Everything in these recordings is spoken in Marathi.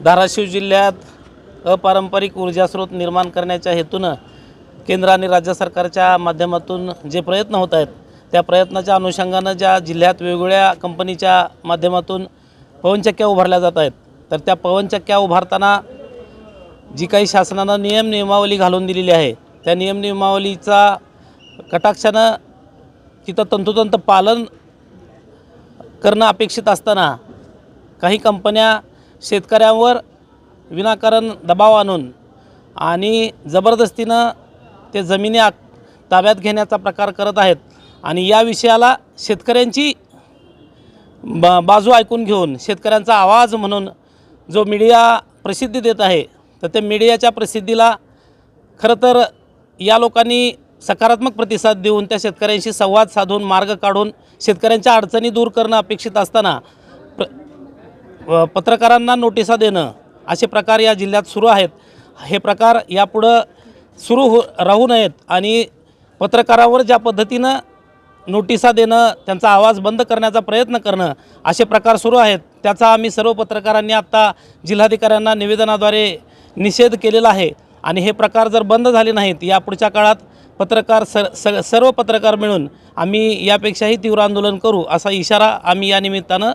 धाराशिव जिल्ह्यात अपारंपरिक ऊर्जा स्रोत निर्माण करण्याच्या हेतूनं केंद्र आणि राज्य सरकारच्या माध्यमातून जे प्रयत्न होत आहेत त्या प्रयत्नाच्या अनुषंगानं ज्या जिल्ह्यात वेगवेगळ्या कंपनीच्या माध्यमातून पवनचक्क्या उभारल्या जात आहेत तर त्या पवनचक्क्या उभारताना जी काही शासनानं नियम नियमावली घालून दिलेली आहे त्या नियम नियमावलीचा कटाक्षानं तिथं तंतोतंत पालन करणं अपेक्षित असताना काही कंपन्या शेतकऱ्यांवर विनाकारण दबाव आणून आणि जबरदस्तीनं ते जमिनी आ ताब्यात घेण्याचा प्रकार करत आहेत. आणि या विषयाला शेतकऱ्यांची बा बाजू ऐकून घेऊन शेतकऱ्यांचा आवाज म्हणून जो मीडिया प्रसिद्धी देत आहे तर त्या मीडियाच्या प्रसिद्धीला खरं तर या लोकांनी सकारात्मक प्रतिसाद देऊन त्या शेतकऱ्यांशी संवाद साधून मार्ग काढून शेतकऱ्यांच्या अडचणी दूर करणं अपेक्षित असताना प्र पत्रकारांना नोटिसा देणं असे प्रकार या जिल्ह्यात सुरू आहेत. हे प्रकार यापुढं सुरू हो राहू नयेत आणि पत्रकारावर ज्या पद्धतीनं नोटिसा देणं त्यांचा आवाज बंद करण्याचा प्रयत्न करणं असे प्रकार सुरू आहेत. त्याचा आम्ही सर्व पत्रकारांनी आत्ता जिल्हाधिकाऱ्यांना निवेदनाद्वारे निषेध केलेला आहे. आणि हे प्रकार जर बंद झाले नाहीत या पुढच्या काळात पत्रकार सर स सर्व पत्रकार मिळून आम्ही यापेक्षाही तीव्र आंदोलन करू असा इशारा आम्ही या निमित्तानं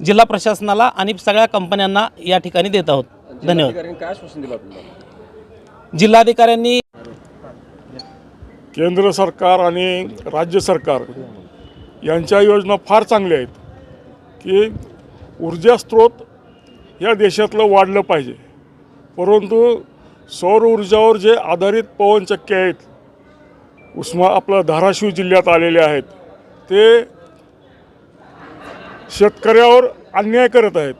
जिल्हा प्रशासनाला आणि सगळ्या कंपन्यांना या ठिकाणी देत आहोत. धन्यवाद. जिल्हाधिकाऱ्यांनी केंद्र सरकार आणि राज्य सरकार यांच्या योजना फार चांगल्या आहेत की ऊर्जा स्रोत या देशातलं वाढलं पाहिजे. परंतु सौर ऊर्जावर जे आधारित पवनचक्के आहेत उस्मा आपलं धाराशिव जिल्ह्यात आलेले आहेत ते शेतकऱ्यावर अन्याय करत आहेत.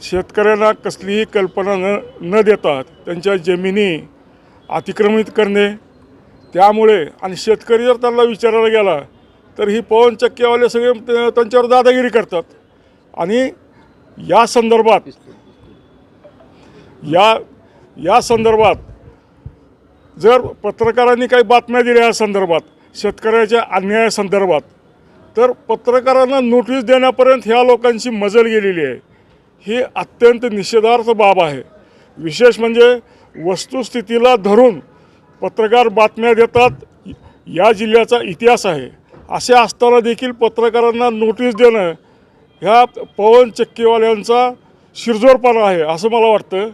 शेतकऱ्यांना कसलीही कल्पना न न देता त्यांच्या जमिनी अतिक्रमित करणे. त्यामुळे आणि शेतकरी जर त्यांना विचारायला गेला तर ही पवन चक्केवाले सगळे त्यांच्यावर दादागिरी करतात. आणि या संदर्भात या या संदर्भात जर पत्रकारांनी काही बातम्या दिल्या या संदर्भात शेतकऱ्याच्या अन्यायासंदर्भात तर पत्रकारांना नोटीस देण्यापर्यंत ह्या लोकांची मजल गेलेली आहे. ही अत्यंत निषेधार्थ बाब आहे. विशेष म्हणजे वस्तुस्थितीला धरून पत्रकार बातम्या देतात या जिल्ह्याचा इतिहास आहे. असे असताना देखील पत्रकारांना नोटीस देणं ह्या पवन चक्कीवाल्यांचा शिरजोरपणा आहे असं मला वाटतं.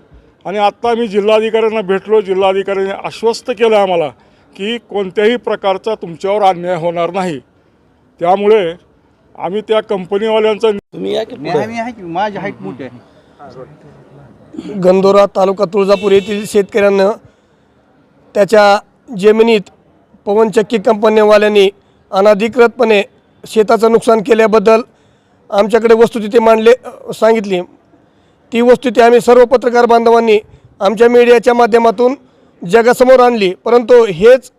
आणि आत्ता मी जिल्हाधिकाऱ्यांना भेटलो जिल्हाधिकाऱ्यांनी आश्वस्त केलं आम्हाला की कोणत्याही प्रकारचा तुमच्यावर अन्याय होणार नाही. त्यामुळे आम्ही त्या कंपनीवाल्यांचा तुम्ही या की पुढं? आम्ही आहे की माझी हाईट मोठी आहे. गंधोरा तालुका तुळजापूर येथील शेतकऱ्यांनं त्याच्या जमिनीत पवनचक्की कंपनीवाल्यांनी अनधिकृतपणे शेताचं नुकसान केल्याबद्दल आमच्याकडे वस्तुस्थिती मांडले सांगितली. ती वस्तुस्थिती आम्ही सर्व पत्रकार बांधवांनी आमच्या मीडियाच्या माध्यमातून जगासमोर आणली. परंतु हेच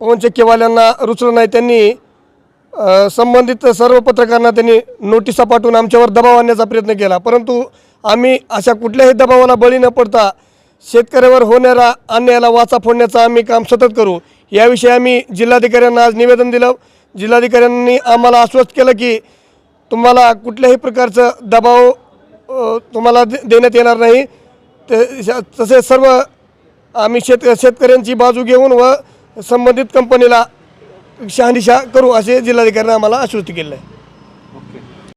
पवनचक्कीवाल्यांना रुचलं नाही. त्यांनी संबंधित सर्व पत्रकारांना त्यांनी नोटिसा पाठवून आमच्यावर दबाव आणण्याचा प्रयत्न केला. परंतु आम्ही अशा कुठल्याही दबावाला बळी न पडता शेतकऱ्यावर होणाऱ्या अन्यायाला वाचा फोडण्याचं आम्ही काम सतत करू. याविषयी आम्ही जिल्हाधिकाऱ्यांना आज निवेदन दिलं. जिल्हाधिकाऱ्यांनी आम्हाला आश्वस्त केलं की तुम्हाला कुठल्याही प्रकारचं दबाव तुम्हाला दे देण्यात येणार नाही. ते तसे सर्व आम्ही शेत शेतकऱ्यांची बाजू घेऊन व संबंधित कंपनीला शहानिशा करू असे जिल्हाधिकाऱ्यांनी आम्हाला आश्वस्त केलं आहे